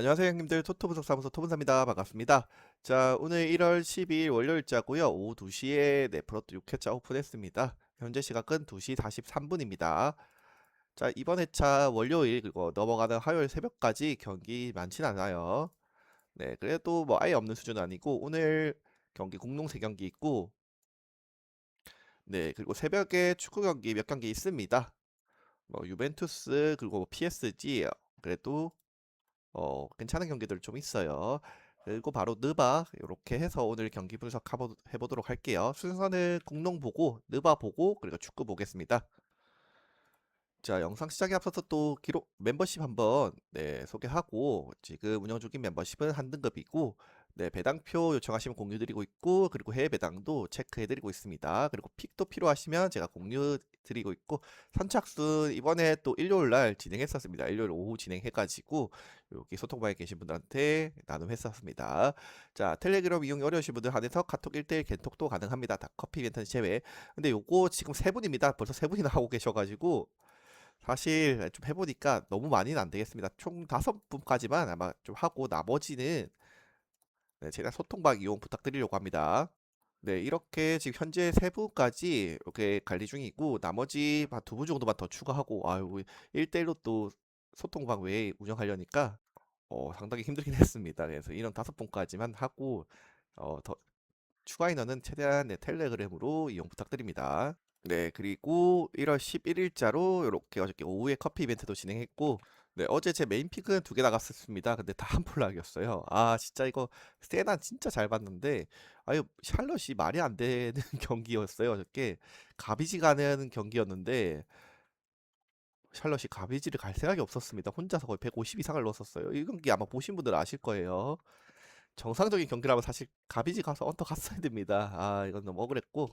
안녕하세요 형님들. 토토분석 사무소 토분사입니다. 반갑습니다. 자 오늘 1월 12일 월요일자고요. 오후 2시에 네 프로토 6회차 오픈했습니다. 현재 시각은 2시 43분입니다. 자 이번 회차 월요일 그리고 넘어가는 화요일 새벽까지 경기 많진 않아요. 네 그래도 뭐 아예 없는 수준은 아니고 오늘 경기 공동 3경기 있고 네 그리고 새벽에 축구 경기 몇 경기 있습니다. 뭐 유벤투스 그리고 뭐 PSG 그래도 어, 괜찮은 경기들 좀 있어요. 그리고 바로 느바 이렇게 해서 오늘 경기 분석해 보도록 할게요. 순서는 공농 보고 느바 보고 그리고 축구 보겠습니다. 자, 영상 시작에 앞서서 또 기록 멤버십 한번 네, 소개하고 지금 운영 중인 멤버십은 한 등급이고 네, 배당표 요청하시면 공유 드리고 있고 그리고 해외 배당도 체크해 드리고 있습니다. 그리고 픽도 필요하시면 제가 공유 드리고 있고 선착순 이번에 또 일요일 날 진행했었습니다. 일요일 오후 진행해 가지고 여기 소통방에 계신 분들한테 나눔했었습니다. 자, 텔레그램 이용이 어려우신 분들 한해서 카톡 1대1 겐톡도 가능합니다. 다 커피 이벤트는 제외. 근데 요거 지금 세 분입니다. 벌써 세 분이나 하고 계셔 가지고 사실 좀 해보니까 너무 많이는 안 되겠습니다. 총 다섯 분까지만 아마 좀 하고 나머지는 네, 제가 소통방 이용 부탁드리려고 합니다. 네, 이렇게 지금 현재 세 분까지 이렇게 관리 중이고 나머지 한두분 정도만 더 추가하고 아유 1대1로 또 소통방 외에 운영하려니까 어, 상당히 힘들긴 했습니다. 그래서 이런 다섯 분까지만 하고 어, 더 추가 인원은 최대한 네, 텔레그램으로 이용 부탁드립니다. 네, 그리고 1월 11일자로 이렇게 어저께 오후에 커피 이벤트도 진행했고, 네, 어제 제 메인 픽은 두개 나갔었습니다. 근데 다 한 폴락이었어요. 아, 진짜 이거 세나 진짜 잘 봤는데, 아유, 샬럿이 말이 안 되는 경기였어요. 어저께 가비지 가는 경기였는데, 샬럿이 가비지를 갈 생각이 없었습니다. 혼자서 거의 150 이상을 넣었었어요. 이 경기 아마 보신 분들 아실 거예요. 정상적인 경기라면 사실 가비지 가서 언더 갔어야 됩니다. 아, 이건 너무 억울했고.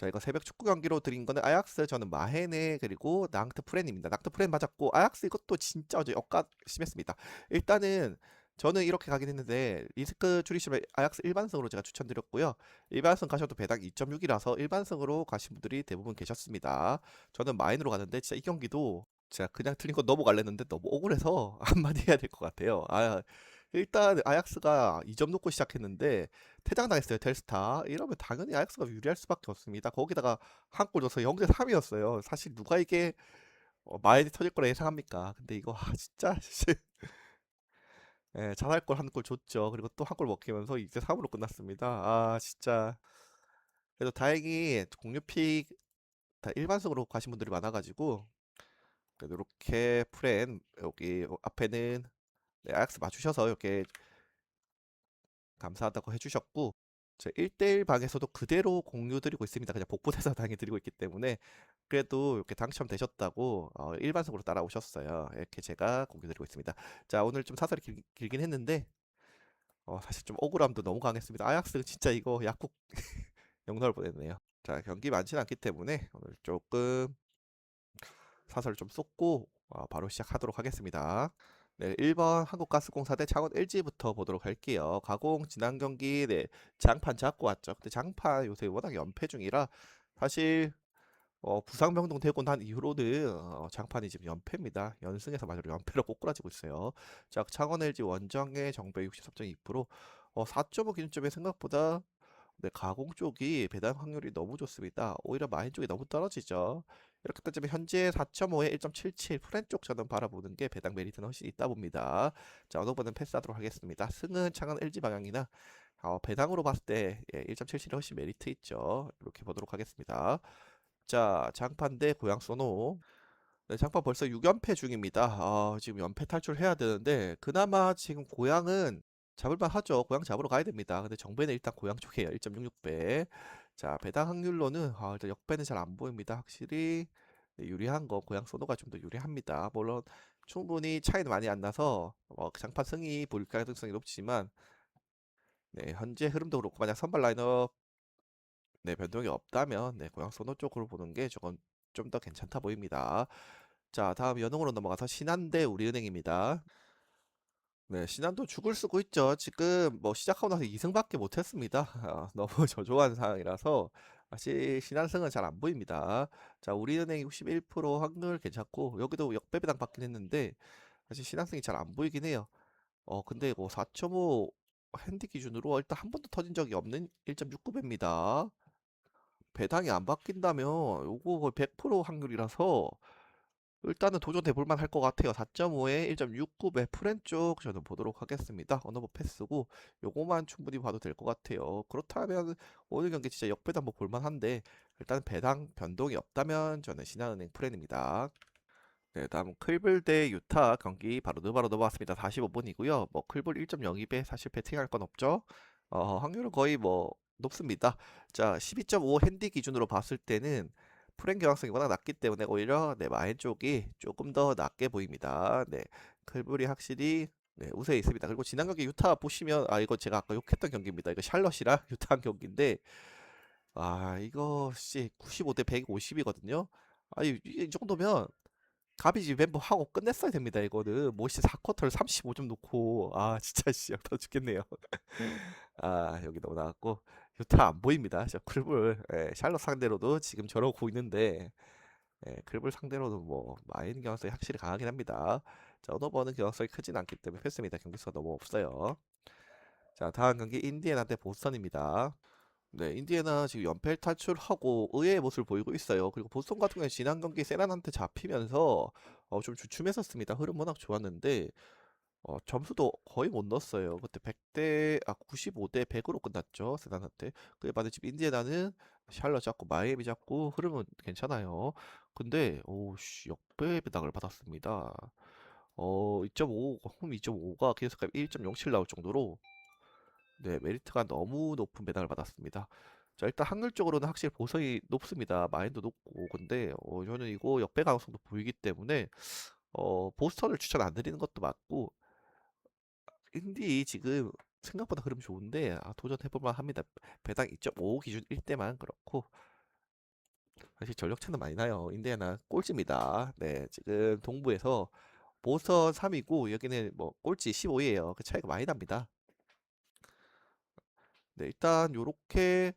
저희가 새벽 축구 경기로 드린 거는 아약스 저는 마헤네 그리고 낭트 프렌입니다. 낭트 프렌 맞았고 아약스 이것도 진짜 어제 역가 심했습니다. 일단은 저는 이렇게 가긴 했는데 리스크 줄이시면 아약스 일반승으로 제가 추천드렸고요. 일반승 가셔도 배당 2.6이라서 일반승으로 가신 분들이 대부분 계셨습니다. 저는 마인으로 가는데 진짜 이 경기도 제가 그냥 틀린 거 넘어갈랬는데 너무 억울해서 한마디 해야 될 것 같아요. 아 일단 아약스가 2점 놓고 시작했는데 퇴장당했어요 텔스타. 이러면 당연히 아약스가 유리할 수밖에 없습니다. 거기다가 한 골 넣어서 0대 3이었어요. 사실 누가 이게 어, 마인이 터질 거라 예상합니까? 근데 이거 아, 진짜 예, 잘할 걸 한 골 줬죠. 그리고 또 한 골 먹히면서 2대 3으로 끝났습니다. 아 진짜. 그래도 다행히 공유픽 다 일반적으로 가신 분들이 많아가지고 이렇게 프렌 여기 앞에는 네, 아약스 맞추셔서 이렇게 감사하다고 해주셨고 제 1대1 방에서도 그대로 공유 드리고 있습니다. 그냥 복붙해서 당해드리고 있기 때문에 그래도 이렇게 당첨되셨다고 어, 일반석으로 따라오셨어요. 이렇게 제가 공유 드리고 있습니다. 자 오늘 좀 사설이 길, 길긴 했는데 어, 사실 좀 억울함도 너무 강했습니다. 아약스 진짜 이거 약국 영널 보냈네요. 자 경기 많지는 않기 때문에 오늘 조금 사설 좀 쏟고 어, 바로 시작하도록 하겠습니다. 네, 1번 한국가스공사 대 창원 LG부터 보도록 할게요. 가공 지난 경기 네, 장판 잡고 왔죠. 근데 장판 요새 워낙 연패 중이라 사실 어, 부상 병동 되고 난 이후로는 어, 장판이 지금 연패입니다. 연승에서 마저 연패로 꼬꾸라지고 있어요. 자, 창원 LG 원정의 정배 63.2% 어, 4.5 기준점에 생각보다 네, 가공 쪽이 배당 확률이 너무 좋습니다. 오히려 마인 쪽이 너무 떨어지죠. 이렇게 따지면 현재 4.5에 1.77 프렌 쪽 저는 바라보는 게 배당 메리트는 훨씬 있다 봅니다. 자, 어느 번은 패스하도록 하겠습니다. 승은 창원 LG 방향이나 어, 배당으로 봤을 때 예, 1.77이 훨씬 메리트 있죠. 이렇게 보도록 하겠습니다. 자, 장판 대 고양 소노. 네, 장판 벌써 6연패 중입니다. 아, 지금 연패 탈출해야 되는데 그나마 지금 고양은 잡을만 하죠. 고양 잡으러 가야 됩니다. 근데 정배는 일단 고양 쪽이에요. 1.66배. 자, 배당 확률로는 아, 일단 역배는 잘 안 보입니다. 확실히 네, 유리한 거 고양 소노가 좀 더 유리합니다. 물론 충분히 차이는 많이 안 나서 어, 장판 승이 볼 가능성이 높지만 네, 현재 흐름도 그렇고 만약 선발 라인업 네, 변동이 없다면 네, 고양 소노 쪽으로 보는 게 조금 좀 더 괜찮다 보입니다. 자, 다음 연홍으로 넘어가서 신한대 우리은행입니다. 네, 신한도 죽을 쓰고 있죠. 지금 뭐 시작하고 나서 2승밖에 못했습니다. 아, 너무 저조한 상황이라서 사실 신한승은 잘 안 보입니다. 자, 우리은행 61% 확률 괜찮고 여기도 역배배당 받긴 했는데 사실 신한승이 잘 안 보이긴 해요. 어, 근데 이거 4.5 핸디 기준으로 일단 한 번도 터진 적이 없는 1.69배입니다. 배당이 안 바뀐다면 요거 거의 100% 확률이라서 일단은 도전해 볼만 할 것 같아요. 4.5에 1.69배 프렌 쪽 저는 보도록 하겠습니다. 언어버 패스고 요거만 충분히 봐도 될 것 같아요. 그렇다면 오늘 경기 진짜 역배당 뭐 볼만한데 일단 배당 변동이 없다면 저는 신한은행 프렌입니다. 네, 다음 클불 대 유타 경기 바로 바로 넘어왔습니다. 45분이고요. 뭐 클불 1.02배 사실 배팅할 건 없죠. 어, 확률은 거의 뭐 높습니다. 자, 12.5 핸디 기준으로 봤을 때는 프렌 경향성이 워낙 낮기 때문에 오히려 네, 마인 쪽이 조금 더 낮게 보입니다. 네, 클불이 확실히 네, 우세해 있습니다. 그리고 지난 경기 유타 보시면 아 이거 제가 아까 욕했던 경기입니다. 이거 샬럿이랑 유타 한 경기인데 아 이거 씨 95 대 150이거든요. 아니 이, 이 정도면 가비지 멤버 하고 끝냈어야 됩니다. 이거는 모시 4쿼터를 35점 놓고 아 진짜 씨더 죽겠네요. 아 여기 너무 나왔고 유타 안 보입니다. 저 클불 예, 샬럿 상대로도 지금 저러고 있는데 예, 클불 상대로도 뭐 마인 경향성이 확실히 강하긴 합니다. 자 오너버는 경향성이 크진 않기 때문에 패스입니다. 경기수가 너무 없어요. 자 다음 경기 인디애나 대 보스턴입니다. 네, 인디애나 지금 연패 탈출하고 의외의 모습을 보이고 있어요. 그리고 보스턴 같은 경우에 지난 경기 세란한테 잡히면서 어, 좀 주춤했었습니다. 흐름 워낙 좋았는데 어, 점수도 거의 못 넣었어요. 그때 100대 아 95대 100으로 끝났죠. 세란한테. 그에 반해 지금 인디애나는 샬럿 잡고 마이애미 잡고 흐름은 괜찮아요. 근데 오씨 역배 배당을 받았습니다. 어 2.5, 홈 2.5가 계속 1.07 나올 정도로 네, 메리트가 너무 높은 배당을 받았습니다. 자, 일단 확률적으로는 확실히 보석이 높습니다. 마인도 높고. 근데 어, 저는 이거 역배 가능성도 보이기 때문에 어, 보스턴을 추천 안 드리는 것도 맞고 인디 지금 생각보다 흐름 좋은데 아, 도전해볼만 합니다. 배당 2.5 기준일 때만 그렇고 사실 전력차는 많이 나요. 인디애나 꼴찌입니다. 네, 지금 동부에서 보스턴 3위고 여기는 뭐 꼴찌 15위에요. 그 차이가 많이 납니다. 네, 일단 요렇게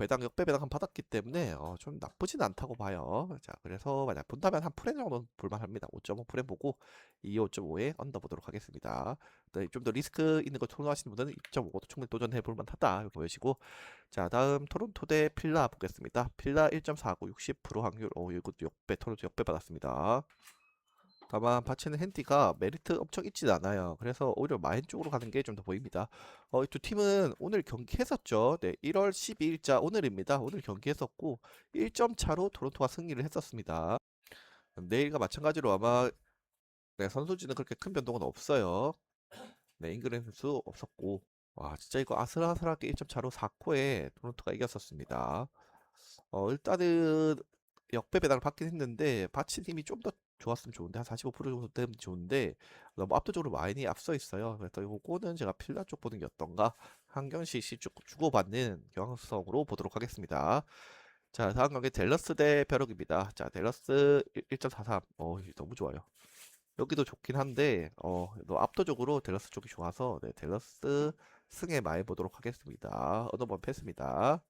배당 역배 배당 한 받았기 때문에 어, 좀 나쁘진 않다고 봐요. 자, 그래서 만약 본다면 한 프렌 정도는 볼만합니다. 5.5 프렌 보고 2, 5.5에 언더 보도록 하겠습니다. 네, 좀더 리스크 있는 거 토론하시는 분들은 2.5도 충분히 도전해 볼 만하다 보여지고 자, 다음 토론토 대 필라 보겠습니다. 필라 1.49 60% 확률. 오, 이것도 역배 토론토 역배 받았습니다. 다만 바치는 핸디가 메리트 엄청 있진 않아요. 그래서 오히려 마인 쪽으로 가는 게 좀 더 보입니다. 어, 이 두 팀은 오늘 경기했었죠. 네, 1월 12일자 오늘입니다. 오늘 경기했었고 1점 차로 토론토가 승리를 했었습니다. 내일과 마찬가지로 아마 네, 선수진은 그렇게 큰 변동은 없어요. 네, 잉글랜드 선수 없었고 와 진짜 이거 아슬아슬하게 1점 차로 4코에 토론토가 이겼었습니다. 어, 일단은 역배 배당을 받긴 했는데 바치 팀이 좀 더 좋았으면 좋은데 한 45% 정도 되면 좋은데 너무 압도적으로 마인이 앞서 있어요. 그래서 이거는 제가 필라 쪽 보는 게 어떤가 한 경씩 쭉 주고받는 경향성으로 보도록 하겠습니다. 자 다음 경기 델러스 대 벼룩입니다. 자 델러스 1.43 어 너무 좋아요. 여기도 좋긴 한데 어 압도적으로 델러스 쪽이 좋아서 네, 델러스 승에 많이 보도록 하겠습니다. 어느 번 패스입니다.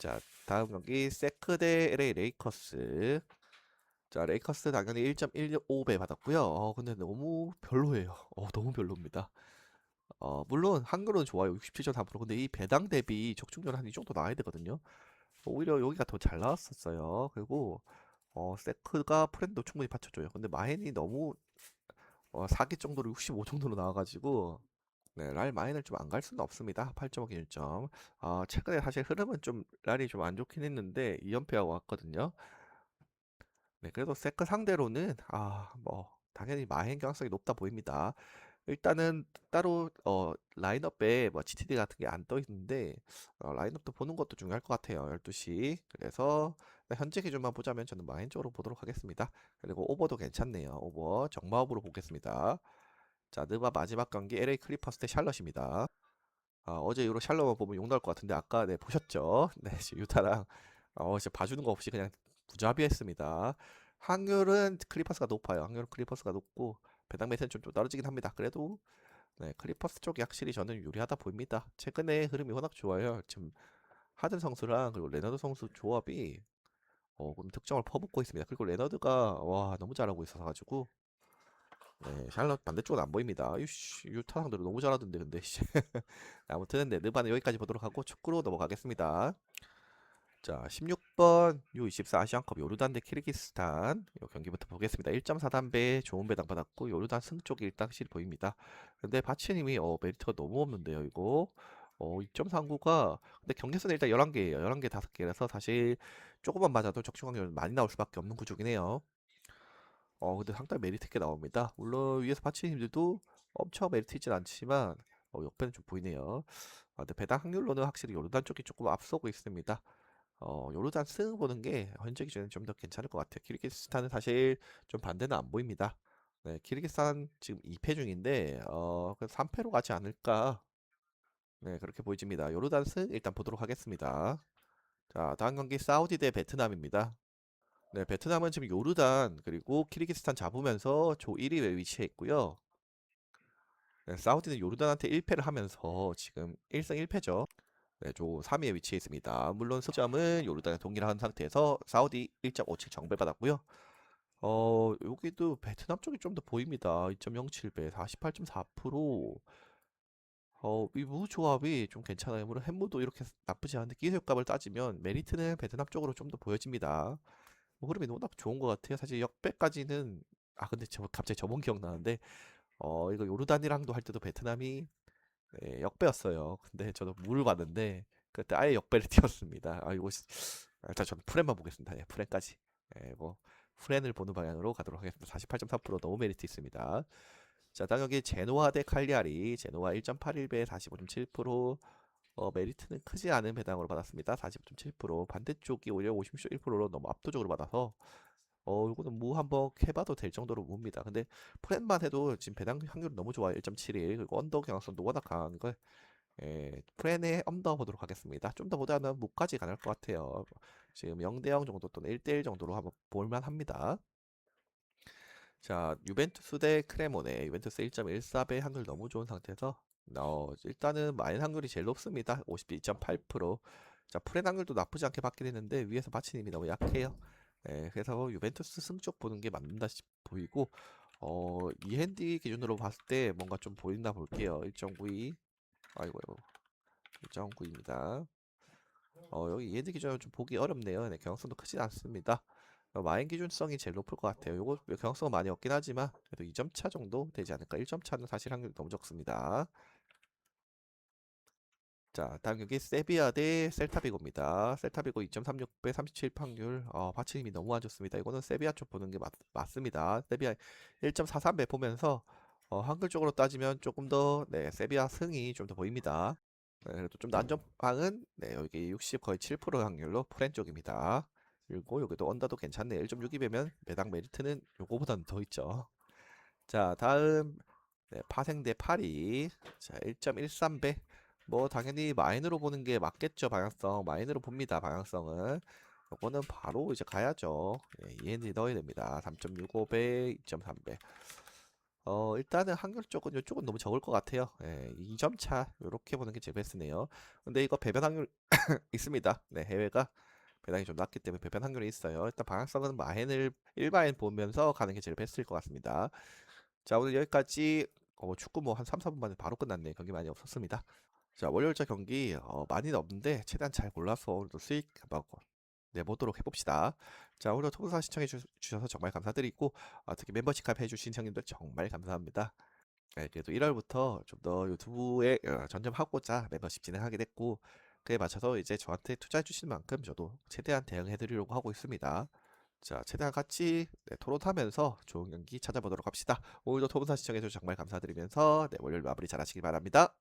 자, 다음 경기 세크 대 LA 레이커스. 자, 레이커스 당연히 1.15배 받았고요. 어, 근데 너무 별로예요. 어, 너무 별로입니다. 어, 물론 한글은 좋아요. 67.3%. 근데 이 배당 대비 적중률 한이 정도 나와야 되거든요. 오히려 여기가 더 잘 나왔었어요. 그리고 어, 세크가 프렌도 충분히 받쳐줘요. 근데 마헨이 너무 어, 4기 정도로 65 정도로 나와가지고 네, 랄 마인을 좀 안 갈 수는 없습니다. 8.5 기준점. 어, 최근에 사실 흐름은 좀 랄이 좀 안 좋긴 했는데 2연패하고 왔거든요. 네, 그래도 세크 상대로는 아, 뭐 당연히 마행 경향성이 높다 보입니다. 일단은 따로 어, 라인업에 뭐 GTD 같은 게 안 떠 있는데 어, 라인업도 보는 것도 중요할 것 같아요. 12시. 그래서 현재 기준만 보자면 저는 마인 쪽으로 보도록 하겠습니다. 그리고 오버도 괜찮네요. 오버 정마업으로 보겠습니다. 자, 느바 마지막 경기 LA 클리퍼스 대 샬럿입니다. 아, 어제 이후로 샬럿만 보면 욕 나올 것 같은데 아까 네 보셨죠? 네, 유타랑 어, 진짜 봐주는 거 없이 그냥 무자비했습니다. 확률은 클리퍼스가 높아요. 확률은 클리퍼스가 높고 배당 매트는 좀, 좀 떨어지긴 합니다. 그래도 네, 클리퍼스 쪽이 확실히 저는 유리하다 보입니다. 최근에 흐름이 워낙 좋아요. 지금 하든 선수랑 그리고 레너드 선수 조합이 어, 득점을 퍼붓고 있습니다. 그리고 레너드가 와 너무 잘하고 있어서 가지고 네, 샬럿 반대쪽은 안 보입니다. 유씨, 유타 상대로 너무 잘하던데 근데 씨. 아무튼 네, 느바는 여기까지 보도록 하고 축구로 넘어가겠습니다. 자, 16번 U24 아시안컵 요르단 대 키르기스탄 이 경기부터 보겠습니다. 1.4담배 좋은 배당 받았고 요르단 승 쪽이 일단 확실히 보입니다. 근데 바치님이 어 메리트가 너무 없는데요, 이거. 어 2.39가 근데 경계선은 일단 11개예요. 11개 5개라서 사실 조금만 맞아도 적중 확률 많이 나올 수밖에 없는 구조긴 해요. 어 근데 상당히 메리트 있게 나옵니다. 물론 위에서 바치님들도 엄청 메리트 있진 않지만 어 옆에는 좀 보이네요. 아, 근데 배당 확률로는 확실히 요르단 쪽이 조금 앞서고 있습니다. 어, 요르단 승 보는 게 현재 기준에는 좀 더 괜찮을 것 같아요. 키르기스탄은 사실 좀 반대는 안 보입니다. 네, 키르기스탄 지금 2패 중인데 어, 3패로 가지 않을까? 네, 그렇게 보여집니다. 요르단 승 일단 보도록 하겠습니다. 자, 다음 경기 사우디 대 베트남입니다. 네, 베트남은 지금 요르단 그리고 키르기스탄 잡으면서 조 1위에 위치해 있고요. 네, 사우디는 요르단한테 1패를 하면서 지금 1승 1패죠. 네, 조 3위에 위치해 있습니다. 물론 승점은 요르단에 동일한 상태에서 사우디 1.57 정배받았고요. 어, 여기도 베트남 쪽이 좀 더 보입니다. 2.07배, 48.4%. 어, 이 무 조합이 좀 괜찮아요. 물론 햄무도 이렇게 나쁘지 않은데 기술값을 따지면 메리트는 베트남 쪽으로 좀 더 보여집니다. 뭐 흐름이 너무 좋은 것 같아요. 사실 역배까지는 아 근데 저 갑자기 저번 기억나는데 어 이거 요르단이랑도 할 때도 베트남이 네, 역배였어요. 근데 저도 물을 봤는데 그때 아예 역배를 띄웠습니다. 아 이거 일단 저는 프렌만 보겠습니다. 예, 프렌까지. 예, 뭐 프렌을 보는 방향으로 가도록 하겠습니다. 48.4% 너무 메리트 있습니다. 자, 여기 제노아 대 칼리아리. 제노아 1.81배 45.7%. 어, 메리트는 크지 않은 배당으로 받았습니다. 45.7%. 반대쪽이 오히려 56.1%로 너무 압도적으로 받아서 어, 이거는 무 한번 해봐도 될 정도로 무입니다. 근데 프렌만 해도 지금 배당 확률이 너무 좋아요. 1.71. 그리고 언더 경향성도 워낙 강한 걸 예, 프렌에 엄더 보도록 하겠습니다. 좀 더 보다는 무까지 가능할 것 같아요. 지금 0대0 정도 또는 1대1 정도로 한번 볼만 합니다. 자, 유벤투스 대 크레모네. 유벤투스 1.14배 확률 너무 좋은 상태에서 어, 일단은 마인 확률이 제일 높습니다. 52.8%. 자, 프렌 확률도 나쁘지 않게 받긴 했는데 위에서 바치님이 너무 약해요. 예, 그래서 유벤투스 승쪽 보는 게 맞는다 싶 보이고 어, 이 핸디 기준으로 봤을 때 뭔가 좀 보인다 볼게요. 1.92. 아이고 아이고. 1.92입니다. 어, 여기 이핸디 기준으로 좀 보기 어렵네요. 네, 경성도 크지 않습니다. 어, 마인 기준성이 제일 높을 것 같아요. 요거 경성은 많이 없긴 하지만 그래도 2점 차 정도 되지 않을까. 1점 차는 사실 확률이 너무 적습니다. 자, 다음 경기 세비야 대 셀타비고입니다. 셀타비고 2.36배 37 확률. 어, 바치님이 너무 안 좋습니다. 이거는 세비야 쪽 보는 게 맞, 맞습니다. 세비야 1.43배 보면서 어, 확률적으로 따지면 조금 더 네, 세비야 승이 좀 더 보입니다. 네, 그래도 좀더 안전빵은 네, 여기 60 거의 7% 확률로 프렌 쪽입니다. 그리고 여기도 언더도 괜찮네. 1.62배면 매당 메리트는 요거보다는 더 있죠. 자, 다음 네, 파생 대 파리. 자, 1.13배. 뭐 당연히 마인으로 보는 게 맞겠죠 방향성. 마인으로 봅니다 방향성은 요거는 바로 이제 가야죠. 예, END 넣어야 됩니다. 3.65배 2.3배. 어 일단은 확률 쪽은 이쪽은 너무 적을 것 같아요. 예, 2점 차 요렇게 보는 게 제일 베스트네요. 근데 이거 배변 확률 있습니다. 네 해외가 배당이 좀 낮기 때문에 배변 확률이 있어요. 일단 방향성은 마인을 일반인 보면서 가는 게 제일 베스트일 것 같습니다. 자 오늘 여기까지. 어, 축구 뭐 한 3, 4분 만에 바로 끝났네. 경기 많이 없었습니다 자, 월요일자 경기 어, 많이는 없는데 최대한 잘 골라서 오늘도 수익 한번 내보도록 해봅시다. 자, 오늘 통사 시청해 주, 셔서 정말 감사드리고 아, 특히 멤버십 가입해 주신 형님들 정말 감사합니다. 네, 그래도 1월부터 좀 더 유튜브에 어, 전념하고자 멤버십 진행하게 됐고 그에 맞춰서 이제 저한테 투자해 주신 만큼 저도 최대한 대응해 드리려고 하고 있습니다. 자, 최대한 같이 네, 토론하면서 좋은 경기 찾아보도록 합시다. 오늘도 토론사 시청해 주셔서 정말 감사드리면서 네, 월요일 마무리 잘 하시기 바랍니다.